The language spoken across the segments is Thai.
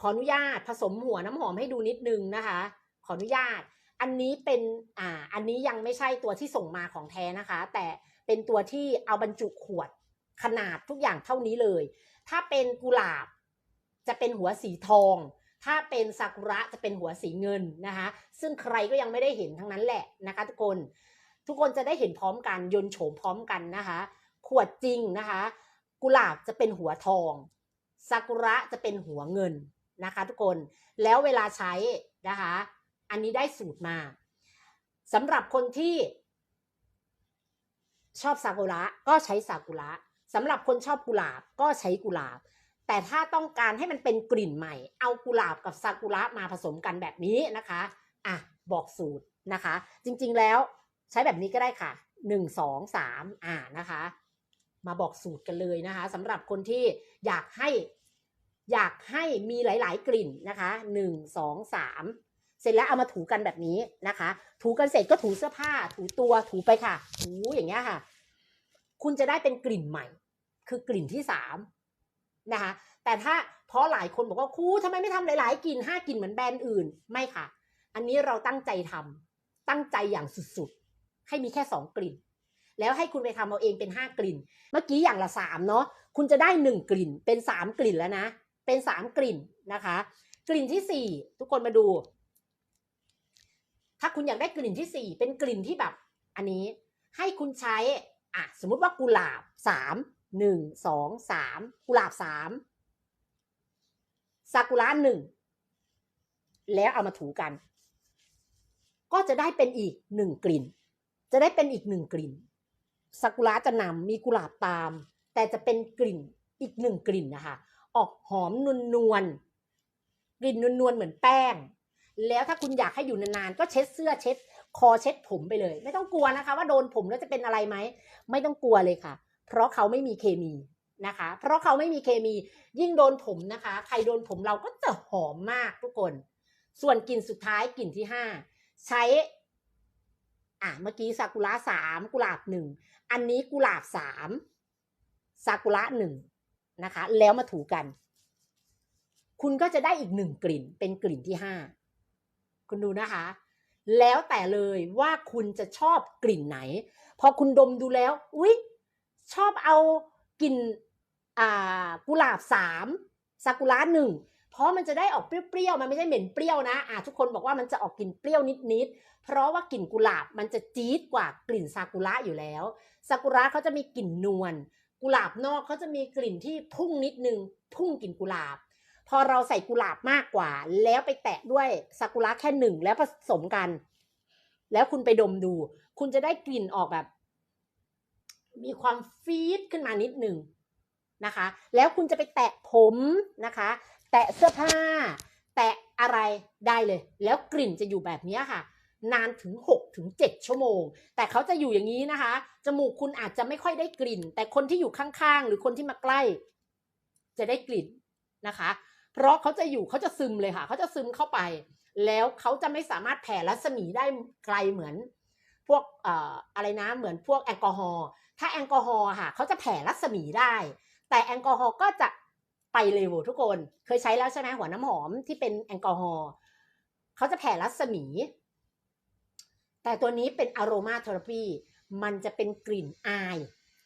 ขออนุญาตผสมหัวน้ำหอมให้ดูนิดนึงนะคะ ขออนุญาต อันนี้เป็นอ่าอันนี้ยังไม่ใช่ตัวที่ส่งมาของแท้นะคะ แต่เป็นตัวที่เอาบรรจุขวดขนาดทุกอย่างเท่านี้เลย ถ้าเป็นกุหลาบจะเป็นหัวสีทอง ถ้าเป็นซากุระจะเป็นหัวสีเงินนะคะ ซึ่งใครก็ยังไม่ได้เห็นทั้งนั้นแหละนะคะ ทุกคน ทุกคนจะได้เห็นพร้อมกันยนโฉมพร้อมกันนะคะ ขวดจริงนะคะ กุหลาบจะเป็นหัวทอง ซากุระจะเป็นหัวเงิน นะคะทุกคนแล้วเวลาใช้นะคะอันนี้ได้สูตรมาสำหรับคนที่ชอบซากุระก็ใช้ซากุระสำหรับคนชอบกุหลาบก็ใช้กุหลาบ แต่ถ้าต้องการให้มันเป็นกลิ่นใหม่ เอากุหลาบกับซากุระมาผสมกันแบบนี้นะคะอะบอกสูตรนะคะ จริงๆแล้วใช้แบบนี้ก็ได้ค่ะหนึ่งสองสามอ่านะคะ มาบอกสูตรกันเลยนะคะสำหรับคนที่อยากให้ อยากให้มีหลาย ๆ กลิ่นนะคะหนึ่งสองสามเสร็จแล้วเอามาถูกันแบบนี้นะคะ ถูกันเสร็จก็ถูเสื้อผ้า ถูตัวถูไปค่ะ ถูอย่างเงี้ยค่ะ คุณจะได้เป็นกลิ่นใหม่ คือกลิ่นที่สามนะคะ แต่ถ้าเพราะหลายคนบอกว่าครูทำไมไม่ทำหลาย ๆกลิ่นห้ากลิ่นเหมือนแบรนด์อื่นไม่ค่ะ อันนี้เราตั้งใจทำตั้งใจอย่างสุด ๆ ให้มีแค่สองกลิ่น แล้วให้คุณไปทำเอาเองเป็นห้ากลิ่น เมื่อกี้อย่างละสามเนาะคุณจะได้หนึ่งกลิ่นเป็นสามกลิ่นแล้วนะ เป็นสามกลิ่นนะคะ กลิ่นที่สี่ทุกคนมาดู ถ้าคุณอยากได้กลิ่นที่สี่เป็นกลิ่นที่แบบ อันนี้ให้คุณใช้อะสมมติว่ากุหลาบสามหนึ่งสองสามกุหลาบสามซากุระหนึ่งแล้วเอามาถูกัน ก็จะได้เป็นอีกหนึ่งกลิ่น จะได้เป็นอีกหนึ่งกลิ่นซากุระจะนำมีกุหลาบตาม แต่จะเป็นกลิ่นอีกหนึ่งกลิ่นนะคะ ออกหอมนวลนวลๆกลิ่นนวลนวลๆเหมือนแป้ง แล้วถ้าคุณอยากให้อยู่นานๆก็เช็ดเสื้อเช็ด คอเช็ดผมไปเลย ไม่ต้องกลัวนะคะ ว่าโดนผมแล้วจะเป็นอะไรไหมไม่ต้องกลัวเลยค่ะ เพราะเขาไม่มีเคมีนะคะ เพราะเขาไม่มีเคมียิ่งโดนผมนะคะ ใครโดนผมเราก็จะหอมมากทุกคน ส่วนกลิ่นสุดท้ายกลิ่นที่ห้าใช้ อะเมื่อกี้ซากุระสามกุหลาบหนึ่งอันนี้กุหลาบสามซากุระหนึ่ง นะคะ แล้วมาถูกัน คุณก็จะได้อีกหนึ่งกลิ่น เป็นกลิ่นที่ห้าคุณดูนะคะ แล้วแต่เลยว่าคุณจะชอบกลิ่นไหน พอคุณดมดูแล้วอุ๊ยชอบเอากลิ่นอ่ากุหลาบสามซากุระหนึ่งเพราะมันจะได้ออกเปรี้ยวๆ มันไม่ใช่เหม็นเปรี้ยวนะอ่าทุกคนบอกว่ามันจะออกกลิ่นเปรี้ยวนิดๆ เพราะว่ากลิ่นกุหลาบมันจะจี๊ดกว่ากลิ่นซากุระอยู่แล้ว ซากุระเขาจะมีกลิ่นนวล กุหลาบนอกเขาจะมีกลิ่นที่พุ่งนิดนึง พุ่งกลิ่นกุหลาบ พอเราใส่กุหลาบมากกว่า แล้วไปแตะด้วยซากุระแค่หนึ่งแล้วผสมกัน แล้วคุณไปดมดู คุณจะได้กลิ่นออกแบบ มีความฟีดขึ้นมานิดหนึ่งนะคะ แล้วคุณจะไปแตะผมนะคะ แตะเสื้อผ้า แตะอะไรได้เลย แล้วกลิ่นจะอยู่แบบนี้ค่ะ นานถึง 6ถึง7ชั่วโมง แต่เขาจะอยู่อย่างนี้นะคะ จมูกคุณอาจจะไม่ค่อยได้กลิ่น แต่คนที่อยู่ข้างๆ หรือคนที่มาใกล้ จะได้กลิ่นนะคะ เพราะเขาจะอยู่เขาจะซึมเลยค่ะ เขาจะซึมเข้าไป แล้วเขาจะไม่สามารถแผ่รัศมีได้ไกลเหมือน พวกอออะไรนะเหมือนพวกแอลกอฮอล์ถ้าแอลกอฮอล์ค่ะเขาจะแผ่รัศมีได้ แต่แอลกอฮอล์ก็จะไปเร็วทุกคน เคยใช้แล้วใช่ไหมหัวน้ำหอมที่เป็นแอลกอฮอล์เขาจะแผ่รัศมี แต่ตัวนี้เป็นอ r o มาเทอราปีมันจะเป็นกลิ่นอาย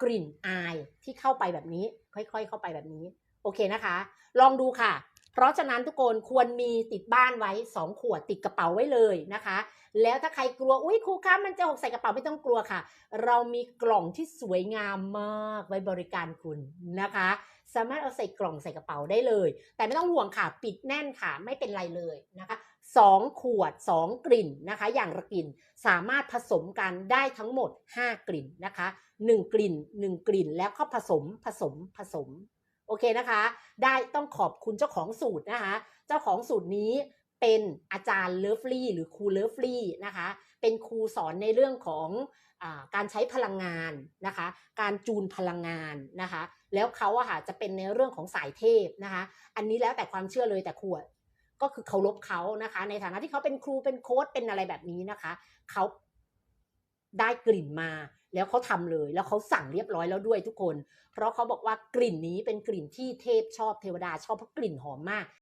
กลิ่นอายที่เข้าไปแบบนี้ ค่อยๆ เข้าไปแบบนี้ โอเคนะคะ ลองดูค่ะ เพราะฉะนั้นทุกคนควรมีติดบ้านไว้ 2 ขวดติดกระเป๋าไว้เลยนะคะ แล้วถ้าใครกลัวอุ้ยครูคะมันจะหกใส่กระเป๋าไม่ต้องกลัวค่ะ เรามีกล่องที่สวยงามมากไว้บริการคุณนะคะ สามารถเอาใส่กล่องใส่กระเป๋าได้เลย แต่ไม่ต้องห่วงค่ะ ปิดแน่นค่ะไม่เป็นไรเลยนะคะ สองขวด 2 กลิ่นนะคะ อย่างละกลิ่นสามารถผสมกันได้ทั้งหมด 5 กลิ่นนะคะ 1 กลิ่น 1 กลิ่นแล้วก็ผสมผสมผสมโอเคนะคะ ได้ต้องขอบคุณเจ้าของสูตรนะคะ เจ้าของสูตรนี้เป็นอาจารย์เลิฟลี่หรือครูเลิฟลี่นะคะ เป็นครูสอนในเรื่องของอการใช้พลังงานนะคะ การจูนพลังงานนะคะ แล้วเขาอะค่ะจะเป็นในเรื่องของสายเทพนะคะ อันนี้แล้วแต่ความเชื่อเลยแต่ครู ก็คือเคารพเขานะคะ ในฐานะที่เขาเป็นครูเป็นโค้ดเป็นอะไรแบบนี้นะคะเขาได้กลิ่นมาแล้วเขาทำเลย แล้วเขาสั่งเรียบร้อยแล้วด้วยทุกคน เพราะเขาบอกว่ากลิ่นนี้เป็นกลิ่นที่เทพชอบเทวดาชอบเพราะกลิ่นหอมมาก